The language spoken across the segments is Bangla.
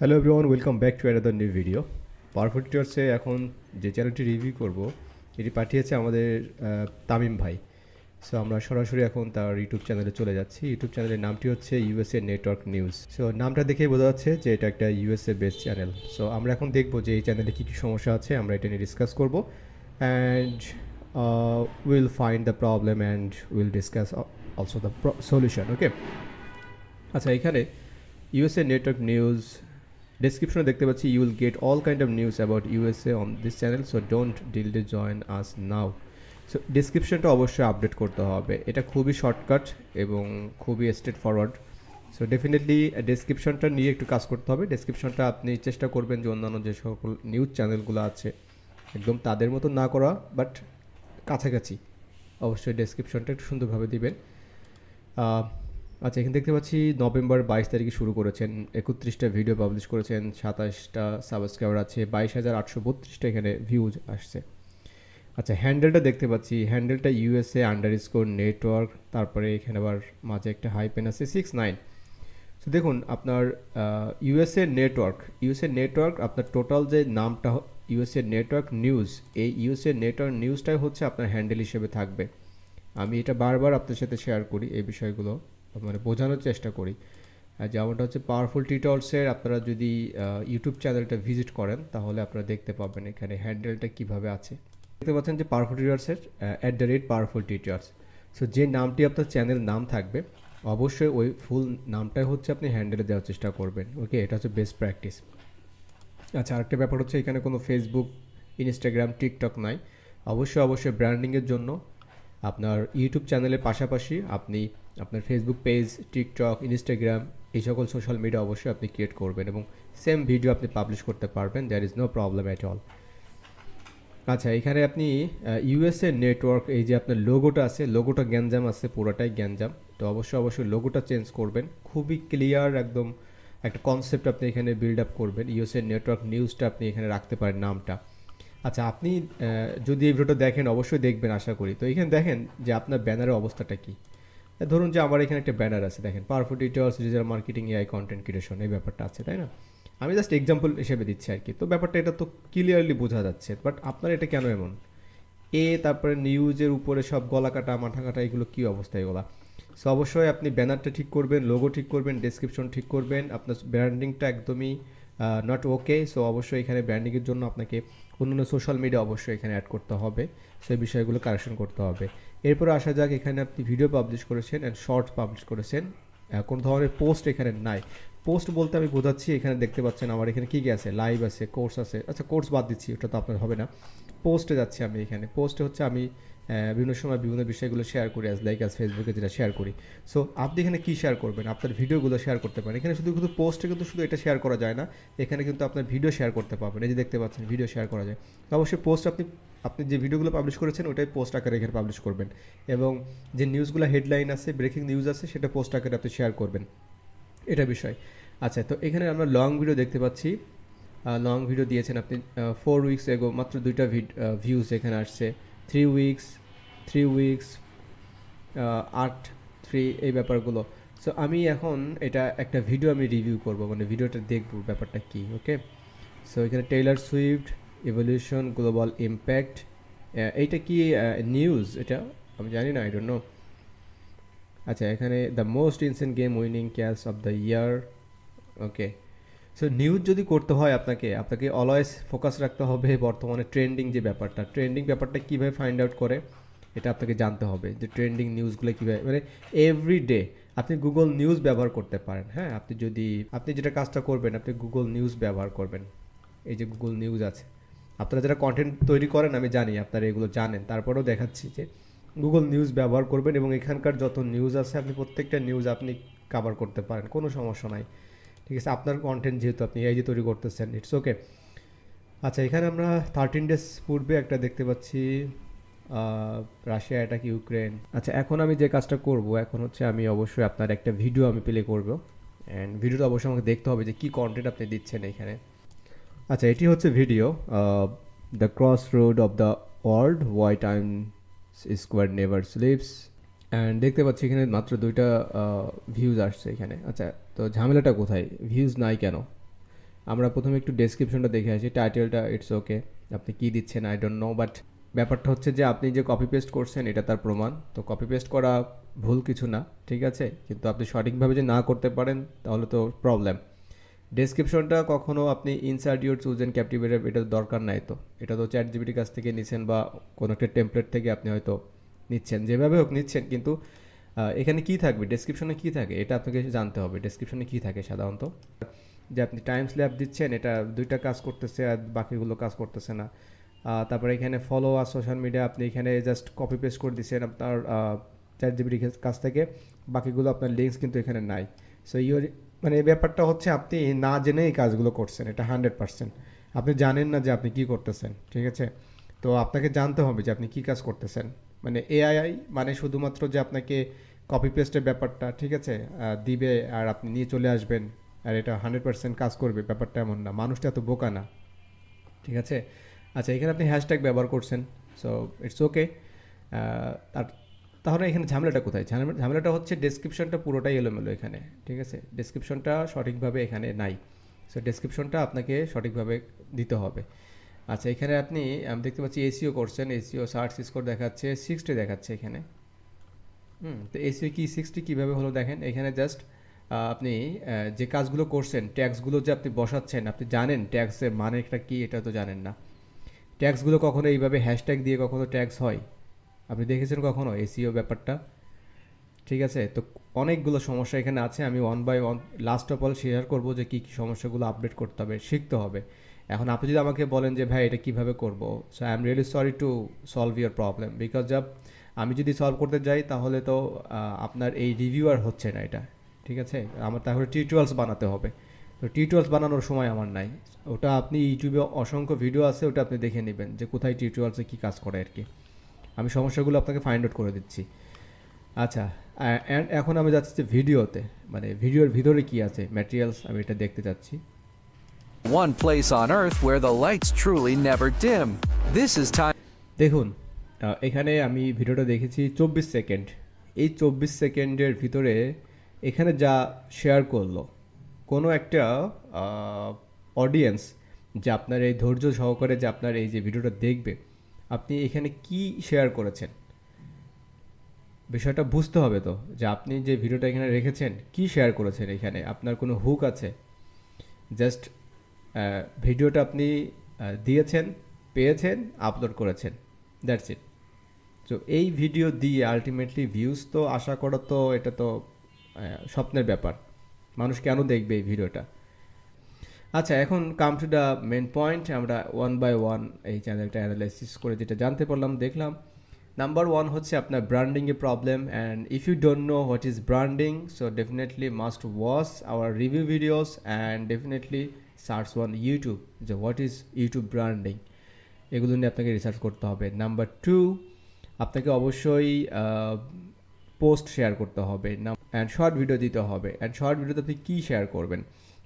Hello everyone welcome back to another new video perfect টিচার্সে এখন যে চ্যানেলটি রিভিউ করব, এটি পাঠিয়েছে আমাদের তামিম ভাই। সো আমরা সরাসরি এখন তার ইউটিউব চ্যানেলে চলে যাচ্ছি। ইউটিউব চ্যানেলের নামটি হচ্ছে ইউএসএ নেটওয়ার্ক নিউজ সো নামটা দেখেই বোঝা যাচ্ছে যে এটা একটা ইউএসএ বেস্ট চ্যানেল সো আমরা এখন দেখব যে এই চ্যানেলে কী কী সমস্যা আছে, আমরা এটা নিয়ে ডিসকাস করব। And will find the problem and will discuss also the solution okay আচ্ছা এখানে ইউএসএ নেটওয়ার্ক নিউজ ডেসক্রিপশনে দেখতে পাচ্ছি you will get all kind of news about USA on this channel so don't delay join us now so ডেসক্রিপশনটা অবশ্যই আপডেট করতে হবে। এটা খুবই শর্টকাট এবং খুবই স্ট্রেট ফরওয়ার্ড সো ডেফিনেটলি ডেসক্রিপশনটা নিয়ে একটু কাজ করতে হবে। ডেসক্রিপশনটা আপনি চেষ্টা করবেন যে অন্যান্য যে সকল নিউজ চ্যানেলগুলো আছে, একদম তাদের মতো না করা বাট কাছাকাছি। অবশ্যই ডেসক্রিপশনটা একটু সুন্দরভাবে দিবেন। আচ্ছা এখানে দেখতে পাচ্ছি নভেম্বর বাইশ তারিখে শুরু করেছেন, একত্রিশটা ভিডিও পাবলিশ করেছেন, সাতাশটা সাবস্ক্রাইবার আছে, বাইশ হাজার আটশো বত্রিশটা এখানে ভিউজ আসছে। আচ্ছা হ্যান্ডেলটা দেখতে পাচ্ছি হ্যান্ডেলটা ইউএসএ আন্ডার স্কোর নেটওয়ার্ক তারপরে এখানে আবার মাঝে একটা হাই পেন আছে সিক্স নাইন তো দেখুন, আপনার ইউএসএ নেটওয়ার্ক ইউএসএ নেটওয়ার্ক আপনার টোটাল যে নামটা ইউএসএ নেটওয়ার্ক নিউজ এই ইউএসএ নেটওয়ার্ক নিউজটাই হচ্ছে আপনার হ্যান্ডেল হিসেবে থাকবে। আমি এটা বারবার আপনার সাথে শেয়ার করি এই বিষয়গুলো। মানে বোঝানোর চেষ্টা করি। যেমনটা হচ্ছে পাওয়ারফুল টিটলসের আপনারা যদি ইউটিউব চ্যানেলটা ভিজিট করেন, তাহলে আপনারা দেখতে পাবেন এখানে হ্যান্ডেলটা কীভাবে আছে। দেখতে পাচ্ছেন যে powerful টিচার্সের at the rate powerful teachers so যে নামটি আপনার চ্যানেল নাম থাকবে, অবশ্যই ওই ফুল নামটাই হচ্ছে আপনি হ্যান্ডেলে দেওয়ার চেষ্টা করবেন। ওকে এটা হচ্ছে বেস্ট প্র্যাকটিস আচ্ছা আরেকটা ব্যাপার হচ্ছে এখানে কোনো ফেসবুক ইনস্টাগ্রাম টিকটক নাই। অবশ্যই অবশ্যই ব্র্যান্ডিংয়ের জন্য আপনার ইউটিউব চ্যানেলের পাশাপাশি আপনি আপনার ফেসবুক পেজ টিকটক ইনস্টাগ্রাম এই সকল সোশ্যাল মিডিয়া অবশ্যই আপনি ক্রিয়েট করবেন এবং সেম ভিডিও আপনি পাবলিশ করতে পারবেন there is no problem at all আচ্ছা এখানে আপনি ইউএসএ নেটওয়ার্ক এই যে আপনার লোগোটা আছে লোগোটা গ্যাঞ্জাম আছে, পুরোটাই গ্যাঞ্জাম। তো অবশ্যই অবশ্যই লোগোটা চেঞ্জ করবেন। খুবই ক্লিয়ার একদম একটা কনসেপ্ট আপনি এখানে বিল্ড আপ করবেন ইউএসএ নেটওয়ার্ক নিউজটা আপনি এখানে রাখতে পারেন নামটা। আচ্ছা আপনি যদি এই ভিডিওটা দেখেন, অবশ্যই দেখবেন, আশা করি। তো এখানে দেখেন যে আপনার ব্যানারের অবস্থাটা কী। ধরুন যে আমার এখানে একটা ব্যানার আছে, দেখেন powerful details digital marketing AI content creation এই ব্যাপারটা আছে, তাই না? আমি জাস্ট এক্সাম্পল হিসেবে দিচ্ছি আর কি। তো ব্যাপারটা এটা তো ক্লিয়ারলি বোঝা যাচ্ছে বাট আপনার এটা কেন এমন? এ, তারপরে নিউজের উপরে সব গলা কাটা, মাথা কাটা, এগুলো কী অবস্থা এগুলো? সো অবশ্যই আপনি ব্যানারটা ঠিক করবেন লোগো ঠিক করবেন ডেসক্রিপশন ঠিক করবেন, আপনার ব্র্যান্ডিংটা একদমই নট ওকে সো অবশ্যই এখানে ব্র্যান্ডিংয়ের জন্য আপনাকে অন্যান্য সোশ্যাল মিডিয়া অবশ্যই এখানে অ্যাড করতে হবে, সেই বিষয়গুলো কারেকশন করতে হবে। এরপরে আসা যাক, এখানে আপনি ভিডিও পাবলিশ করেছেন অ্যান্ড শর্ট পাবলিশ করেছেন। কোনো ধরনের পোস্ট এখানে নাই। পোস্ট বলতে আমি বোঝাচ্ছি, এখানে দেখতে পাচ্ছেন আমার এখানে কী কী আছে? লাইভ আছে কোর্স আছে। আচ্ছা কোর্স বাদ দিচ্ছি, ওটা তো আপনার হবে না। পোস্টে যাচ্ছি আমি এখানে। পোস্টে হচ্ছে আমি বিভিন্ন সময় বিভিন্ন বিষয়গুলো শেয়ার করি অ্যাজ লাইক অ্যাজ ফেসবুকে যেটা শেয়ার করি। সো আপনি এখানে কী শেয়ার করবেন? আপনার ভিডিওগুলো শেয়ার করতে পারেন। এখানে শুধু শুধু পোস্টে কিন্তু শুধু এটা শেয়ার করা যায় না। এখানে কিন্তু আপনার ভিডিও শেয়ার করতে পারবেন। এই যে দেখতে পাচ্ছেন ভিডিও শেয়ার করা যায়। তো অবশ্যই পোস্ট আপনি আপনি যে ভিডিওগুলো পাবলিশ করেছেন ওটাই পোস্ট আকারে এখানে পাবলিশ করবেন। এবং যে নিউজগুলো হেডলাইন আছে ব্রেকিং নিউজ আছে, সেটা পোস্ট আকারে আপনি শেয়ার করবেন। এটা বিষয়। আচ্ছা তো এখানে আমরা লং ভিডিও দেখতে পাচ্ছি। লং ভিডিও দিয়েছেন আপনি ফোর উইকস এগো মাত্র দুইটা ভিউজ এখানে আসছে। থ্রি উইকস থ্রি উইকস আট থ্রি এই ব্যাপারগুলো। সো আমি এখন এটা একটা ভিডিও আমি রিভিউ করব মানে ভিডিওটা দেখব ব্যাপারটা কি ওকে সো এখানে Taylor Swift evolution global impact এইটা কি নিউজ এটা আমি জানি না আই ডোন্ট নো আচ্ছা এখানে the most insane game winning catch of the year okay so news যদি করতে হয় আপনাকে আপনাকে অলওয়েজ ফোকাস রাখতে হবে বর্তমানে ট্রেন্ডিং যে ব্যাপারটা। ট্রেন্ডিং ব্যাপারটা কীভাবে ফাইন্ড আউট করে, এটা আপনাকে জানতে হবে যে ট্রেন্ডিং নিউজগুলো কীভাবে মানে এভরি ডে আপনি গুগল নিউজ ব্যবহার করতে পারেন হ্যাঁ? আপনি যদি আপনি যেটা কাজটা করবেন, আপনি গুগল নিউজ ব্যবহার করবেন। এই যে গুগল নিউজ আছে। আপনারা যারা কন্টেন্ট তৈরি করেন, আমি জানি, আপনারা এগুলো জানেন। তারপরেও দেখাচ্ছি যে গুগল নিউজ ব্যবহার করবেন এবং এখানকার যত নিউজ আছে, আপনি প্রত্যেকটা নিউজ আপনি কাভার করতে পারেন, কোনো সমস্যা নাই। ঠিক আছে, আপনার কন্টেন্ট যেহেতু আপনি এই যে তৈরি করতেছেন ইটস ওকে আচ্ছা এখানে আমরা থার্টিন ডেজ পূর্বে একটা দেখতে পাচ্ছি রাশিয়া অ্যাটাক ইউক্রেন আচ্ছা এখন আমি যে কাজটা করব, এখন হচ্ছে আমি অবশ্যই আপনার একটা ভিডিও আমি প্লে করব। অ্যান্ড ভিডিওটা অবশ্যই আমাকে দেখতে হবে যে কী কন্টেন্ট আপনি দিচ্ছেন এখানে। আচ্ছা এটি হচ্ছে video the cross road of the world why Time Square never sleeps and দেখতে পাচ্ছি এখানে মাত্র দুইটা ভিউজ আসছে এখানে। আচ্ছা তো ঝামেলাটা কোথায়? ভিউজ নাই কেন? আমরা প্রথমে একটু ডেসক্রিপশনটা দেখে আসি। টাইটেলটা ইটস ওকে আপনি কি দিচ্ছেন? আই ডোন্ট নো বাট ব্যাপারটা হচ্ছে যে আপনি যে কপি পেস্ট করছেন, এটা তার প্রমাণ। তো কপি পেস্ট করা ভুল কিছু না, ঠিক আছে? কিন্তু আপনি সঠিকভাবে যে না করতে পারেন, তাহলে তো প্রবলেম ডেসক্রিপশনটা কখনো আপনি ইনসার্ট ইউর চুজ অ্যান্ড ক্যাপটিভেটের এটা দরকার নাই তো। এটা তো চ্যাট জিবিটির কাছ থেকে নিচ্ছেন বা কোনো একটা টেমপ্লেট থেকে আপনি হয়তো নিচ্ছেন, যেভাবে হোক নিচ্ছেন, কিন্তু এখানে কি থাকবে? ডেসক্রিপশনে কি থাকে? এটা আপনাকে জানতে হবে। ডেসক্রিপশনে কি থাকে সাধারণত? যে আপনি টাইম স্ল্যাব দিচ্ছেন, এটা দুইটা কাজ করতেছে আর বাকিগুলো কাজ করতেছে না। তারপরে এখানে ফলো আর সোশ্যাল মিডিয়া আপনি এখানে জাস্ট কপি পেস্ট করে দিচ্ছেন আপনার চ্যাট জিবিটির কাছ থেকে। বাকিগুলো আপনার লিঙ্কস কিন্তু এখানে নাই। সো ইউর মানে এই ব্যাপারটা হচ্ছে আপনি না জেনে এই কাজগুলো করছেন, এটা হান্ড্রেড পার্সেন্ট আপনি জানেন না যে আপনি কি করতেছেন, ঠিক আছে? তো আপনাকে জানতে হবে যে আপনি কি কাজ করতেছেন। মানে এআই মানে শুধুমাত্র যে আপনাকে কপি পেস্টের ব্যাপারটা, ঠিক আছে? দিবে আর আপনি নিয়ে চলে আসবেন, আর এটা হান্ড্রেড পার্সেন্ট কাজ করবে, ব্যাপারটা এমন না। মানুষটা এত বোকা না, ঠিক আছে? আচ্ছা এখানে আপনি হ্যাশট্যাগ ব্যবহার করছেন সো ইটস ওকে আর তাহলে এখানে ঝামেলাটা কোথায়? ঝামেলা- ঝামেলাটা হচ্ছে ডেসক্রিপশনটা পুরোটাই এলোমেলো এখানে, ঠিক আছে? ডেসক্রিপশনটা সঠিকভাবে এখানে নাই সো ডেসক্রিপশনটা আপনাকে সঠিকভাবে দিতে হবে। আচ্ছা এখানে আপনি, আমি দেখতে পাচ্ছি এসিও করছেন এসিও সার্চ স্কোর দেখাচ্ছে সিক্সটি দেখাচ্ছে এখানে। হুম, তো এসিও কি সিক্সটি কীভাবে হলো দেখেন? এখানে জাস্ট আপনি যে কাজগুলো করছেন ট্যাক্সগুলো যে আপনি বসাচ্ছেন, আপনি জানেন ট্যাক্সের মানেটা কী, এটা তো জানেন না। ট্যাক্সগুলো কখনো এইভাবে হ্যাশট্যাগ দিয়ে কখনো ট্যাক্স হয়? আপনি দেখেছেন কখনো এসিও ব্যাপারটা? ঠিক আছে, তো অনেকগুলো সমস্যা এখানে আছে, আমি one by one last of all share করব যে কী কী সমস্যাগুলো আপডেট করতে হবে, শিখতে হবে। এখন আপনি যদি আমাকে বলেন যে, ভাই, এটা কীভাবে করব? So I am really sorry to solve your problem because job আমি যদি সলভ করতে যাই, তাহলে তো আপনার এই রিভিউয়ার হচ্ছে না এটা, ঠিক আছে? আমার তাহলে টিউটোরিয়ালস বানাতে হবে। তো টিউটোরিয়ালস বানানোর সময় আমার নাই। ওটা আপনি ইউটিউবে অসংখ্য ভিডিও আছে, ওটা আপনি দেখে নেবেন যে, কোথায় টিউটোরিয়ালসে কী কাজ করে আর কি। আমি সমস্যাগুলো আপনাকে ফাইন্ড আউট করে দিচ্ছি। আচ্ছা অ্যান্ড এখন আমি যাচ্ছি যে ভিডিওতে মানে ভিডিওর ভিতরে কি আছে ম্যাটেরিয়ালস আমি এটা দেখতে চাচ্ছি One place on Earth where the lights truly never dim. This is time. দেখুন এখানে আমি ভিডিওটা দেখেছি চব্বিশ সেকেন্ড এই চব্বিশ সেকেন্ডের ভিতরে এখানে যা শেয়ার করল, কোনো একটা অডিয়েন্স যে আপনার এই ধৈর্য সহকারে যে আপনার এই যে ভিডিওটা দেখবে, আপনি এখানে কি শেয়ার করেছেন বিষয়টা বুঝতে হবে তো, যে আপনি যে ভিডিওটা এখানে রেখেছেন, কি শেয়ার করেছেন এখানে আপনার কোনো হুক আছে জাস্ট ভিডিওটা আপনি দিয়েছেন, পেয়েছেন, আপলোড করেছেন। দ্যাটস ইট তো এই ভিডিও দিয়ে আলটিমেটলি ভিউজ তো আশা করা তো, এটা তো স্বপ্নের ব্যাপার। মানুষ কেন দেখবে এই ভিডিওটা? আচ্ছা এখন come to the main point আমরা ওয়ান বাই ওয়ান এই চ্যানেলটা অ্যানালাইসিস করে যেটা জানতে পারলাম, দেখলাম। নাম্বার ওয়ান হচ্ছে আপনার ব্র্যান্ডিংয়ে problem and if you don't know what is branding so definitely must watch our review videos and definitely search one YouTube, যে হোয়াট ইজ ইউটিউব ব্র্যান্ডিং এগুলো নিয়ে আপনাকে রিসার্চ করতে হবে। নাম্বার টু আপনাকে অবশ্যই পোস্ট শেয়ার করতে হবে, না অ্যান্ড শর্ট ভিডিও দিতে হবে অ্যান্ড শর্ট ভিডিওতে আপনি কী শেয়ার করবেন?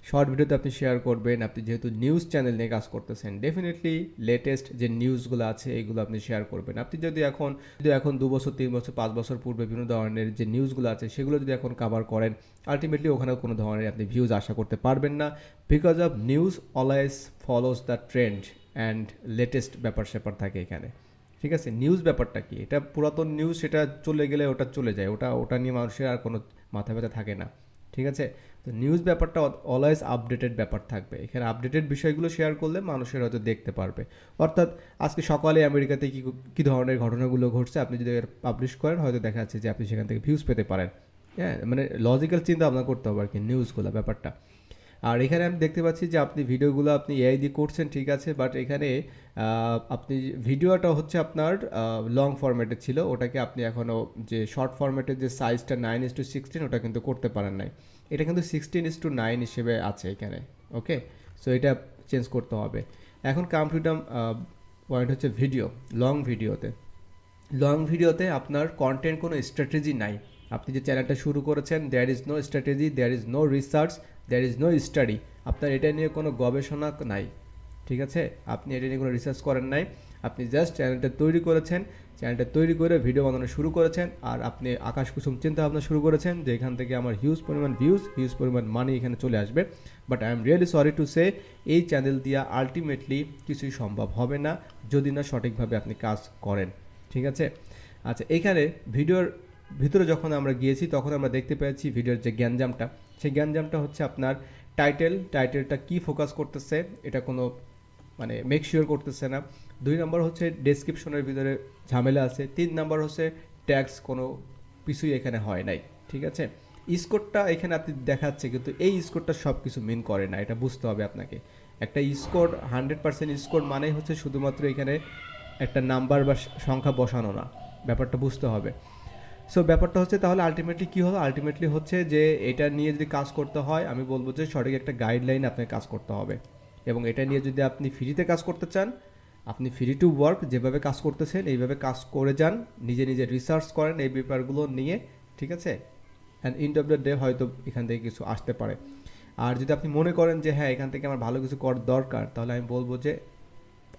শর্ট ভিডিওতে আপনি শেয়ার করবেন, আপনি যেহেতু নিউজ চ্যানেল নিয়ে কাজ করতেছেন ডেফিনেটলি লেটেস্ট যে নিউজগুলো আছে, এগুলো আপনি শেয়ার করবেন। আপনি যদি এখন যদি এখন দু বছর, তিন বছর, পাঁচ বছর পূর্বে বিভিন্ন ধরনের যে নিউজগুলো আছে, সেগুলো যদি এখন কাভার করেন আলটিমেটলি ওখানে কোনো ধরনের আপনি ভিউজ আশা করতে পারবেন না because of news always follows the trend and latest ব্যাপার স্যাপার থাকে এখানে। ঠিক আছে নিউজ ব্যাপারটা কি? এটা পুরাতন নিউজ সেটা চলে গেলে ওটা চলে যায়। ওটা ওটা নিয়ে মানুষের আর কোনো মাথা ব্যথা থাকে না। ঠিক আছে? তো নিউজ ব্যাপারটা অলওয়েজ আপডেটেড ব্যাপার থাকবে। এখানে আপডেটেড বিষয়গুলো শেয়ার করলে মানুষের হয়তো দেখতে পারবে। অর্থাৎ আজকে সকালে আমেরিকাতে কী কী ধরনের ঘটনাগুলো ঘটছে, আপনি যদি পাবলিশ করেন, হয়তো দেখা যাচ্ছে যে আপনি সেখান থেকে ভিউজ পেতে পারেন। হ্যাঁ মানে লজিক্যাল চিন্তা ভাবনা করতে হবে আর কি নিউজগুলো ব্যাপারটা। আর এখানে আমি দেখতে পাচ্ছি যে আপনি ভিডিওগুলো আপনি এআই দিয়ে করছেন, ঠিক আছে? বাট এখানে আপনি ভিডিওটা হচ্ছে আপনার লং ফরম্যাটের ছিল। ওটাকে আপনি এখনও যে শর্ট ফরম্যাটের যে সাইজটা নাইন ইস টু সিক্সটিন ওটা কিন্তু করতে পারেন নাই। এটা কিন্তু সিক্সটিন ইস টু নাইন হিসেবে আছে এখানে ওকে সো এটা চেঞ্জ করতে হবে। এখন কম্পিউটার পয়েন্ট হচ্ছে ভিডিও লং ভিডিওতে লং ভিডিওতে আপনার কন্টেন্ট কোনো স্ট্র্যাটেজি নাই। আপনি যে চ্যানেলটা শুরু করেছেন there is no strategy there is no research there is no study আপনার এটা নিয়ে কোনো গবেষণা নাই, ঠিক আছে? আপনি এটা নিয়ে কোনো রিসার্চ করেন নাই। আপনি জাস্ট চ্যানেলটা তৈরি করেছেন চ্যানেলটা তৈরি করে ভিডিও বানানো শুরু করেছেন, আর আপনি আকাশ কুসুম চিন্তা ভাবনা শুরু করেছেন যে এখান থেকে আমার হিউজ পরিমাণ ভিউজ হিউজ পরিমাণ মানি এখানে চলে আসবে। But I am really sorry to say এই চ্যানেল দিয়ে আলটিমেটলি কিছুই সম্ভব হবে না, যদি না সঠিকভাবে আপনি কাজ করেন, ঠিক আছে? আচ্ছা এখানে ভিডিওর ভিতরে যখন আমরা গিয়েছি, তখন আমরা দেখতে পেয়েছি ভিডিওর যে গ্যাঞ্জামটা সেই গ্যাঞ্জামটা হচ্ছে আপনার টাইটেল টাইটেলটা কি ফোকাস করতেছে, এটা কোনো মানে মেক শিওর করতেছে না। দুই নম্বর হচ্ছে ডেসক্রিপশনের ভিতরে ঝামেলা আছে, তিন নম্বর হচ্ছে ট্যাক্স কোনো কিছুই এখানে হয় নাই, ঠিক আছে? স্কোরটা এখানে আপনি দেখাচ্ছে, কিন্তু এই স্কোরটা সব কিছু মিন করে না, এটা বুঝতে হবে আপনাকে। একটা স্কোর হান্ড্রেড পার্সেন্ট স্কোর মানেই হচ্ছে শুধুমাত্র এখানে একটা নাম্বার বা সংখ্যা বসানো না, ব্যাপারটা বুঝতে হবে। সো ব্যাপারটা হচ্ছে তাহলে আলটিমেটলি কী হলো? আলটিমেটলি হচ্ছে যে এটা নিয়ে যদি কাজ করতে হয়, আমি বলব যে সঠিক একটা গাইডলাইন আপনাকে কাজ করতে হবে। এবং এটা নিয়ে যদি আপনি ফ্রিতে কাজ করতে চান, আপনি ফ্রি টু ওয়ার্ক যেভাবে কাজ করতেছেন, এইভাবে কাজ করে যান, নিজে নিজে রিসার্চ করেন এই ব্যাপারগুলো নিয়ে, ঠিক আছে? And end of the day হয়তো এখান থেকে কিছু আসতে পারে। আর যদি আপনি মনে করেন যে হ্যাঁ এখান থেকে আমার ভালো কিছু করার দরকার, তাহলে আমি বলব যে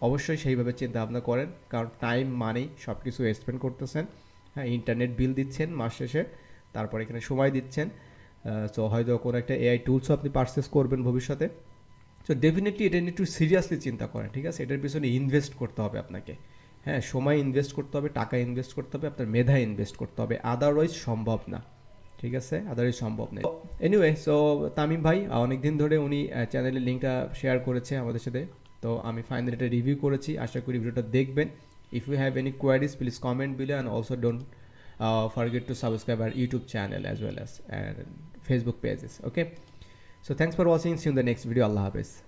অবশ্যই সেইভাবে চিন্তা ভাবনা করেন। কারণ টাইম মানি সব কিছু স্পেন্ড করতেছেন। হ্যাঁ ইন্টারনেট বিল দিচ্ছেন মাস শেষে, তারপর এখানে সময় দিচ্ছেন। সো হয়তো কোনো একটা এআই টুলসও আপনি পারচেস করবেন ভবিষ্যতে। সো ডেফিনেটলি এটা একটু সিরিয়াসলি চিন্তা করেন, ঠিক আছে? এটার পিছনে ইনভেস্ট করতে হবে আপনাকে। হ্যাঁ সময় ইনভেস্ট করতে হবে, টাকা ইনভেস্ট করতে হবে, আপনার মেধা ইনভেস্ট করতে হবে। আদারওয়াইজ সম্ভব না, ঠিক আছে? আদারওয়াইজ সম্ভব নেই এনিওয়ে সো তামিম ভাই অনেক দিন ধরে উনি চ্যানেলের লিঙ্কটা শেয়ার করেছে আমাদের সাথে। তো আমি ফাইনালি এটা রিভিউ করেছি, আশা করি ভিডিওটা দেখবেন। if you have any queries please comment below and also don't uh, forget to subscribe our youtube channel as well as and facebook pages okay? So thanks for watching. See you in the next video. Allah hafiz.